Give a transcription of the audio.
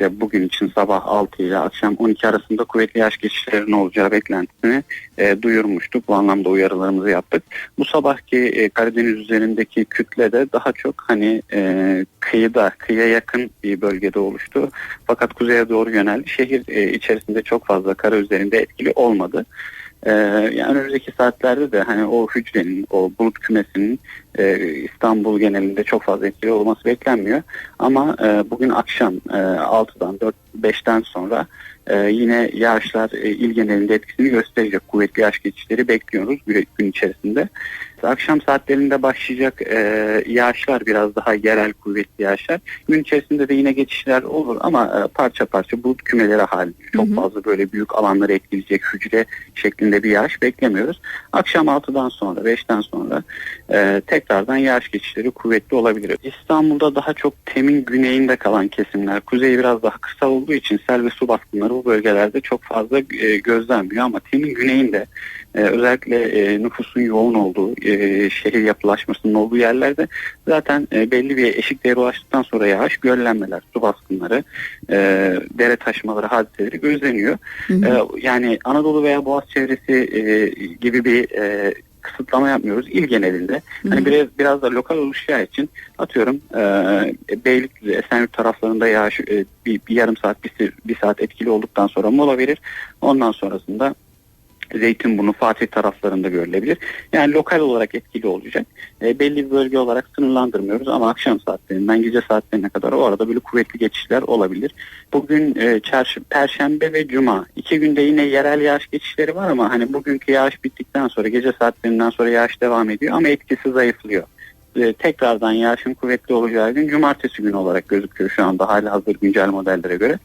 ve bugün için sabah 6 ile akşam 12 arasında kuvvetli yağış geçişlerinin olacağı beklentisini e, duyurmuştuk. Bu anlamda uyarılarımızı yaptık. Bu sabahki e, Karadeniz üzerindeki kütle de daha çok hani e, kıyıda, kıyıya yakın bir bölgede oluştu. Fakat kuzeye doğru yöneldi. Şehir e, içerisinde çok fazla kara üzerinde etkili olmadı. Ee, yani önümüzdeki saatlerde de hani o hücrenin, o bulut kümesinin e, İstanbul genelinde çok fazla etkili olması beklenmiyor. Ama e, bugün akşam e, 6'dan 4 5'ten sonra e, yine yağışlar e, il genelinde etkisini gösterecek. Kuvvetli yağış geçişleri bekliyoruz gün, gün içerisinde. Akşam saatlerinde başlayacak e, yağışlar biraz daha yerel kuvvetli yağışlar. Gün içerisinde de yine geçişler olur ama e, parça parça bulut kümeleri halinde. Çok Hı hı. fazla böyle büyük alanları etkileyecek hücre şeklinde bir yağış beklemiyoruz. Akşam 6'dan sonra 5'ten sonra e, tekrardan yağış geçişleri kuvvetli olabilir. İstanbul'da daha çok temin güneyinde kalan kesimler, kuzeyi biraz daha kısa olduğu için sel ve su baskınları bu bölgelerde çok fazla e, gözlenmiyor ama temin güneyinde e, özellikle e, nüfusun yoğun olduğu, e, şehir yapılaşmasının olduğu yerlerde zaten e, belli bir eşik değeri ulaştıktan sonra yağış, göllenmeler, su baskınları, e, dere taşmaları hadiseleri gözleniyor. Hı hı. Ee, yani Anadolu veya Boğaz çevresi e, gibi bir e, kısıtlama yapmıyoruz il genelinde. Hani biraz biraz da lokal oluşacağı için atıyorum e, Beylikdüzü, Esenyurt taraflarında yağış e, bir, bir yarım saat bir, bir saat etkili olduktan sonra mola verir. Ondan sonrasında Zeytinburnu, Fatih taraflarında görülebilir. Yani lokal olarak etkili olacak. E, belli bir bölge olarak sınırlandırmıyoruz ama akşam saatlerinden gece saatlerine kadar o arada böyle kuvvetli geçişler olabilir. Bugün e, çarşı, Perşembe ve Cuma iki günde yine yerel yağış geçişleri var ama hani bugünkü yağış bittikten sonra gece saatlerinden sonra yağış devam ediyor ama etkisi zayıflıyor. E, tekrardan yağışın kuvvetli olacağı gün cumartesi günü olarak gözüküyor şu anda hala hazır güncel modellere göre.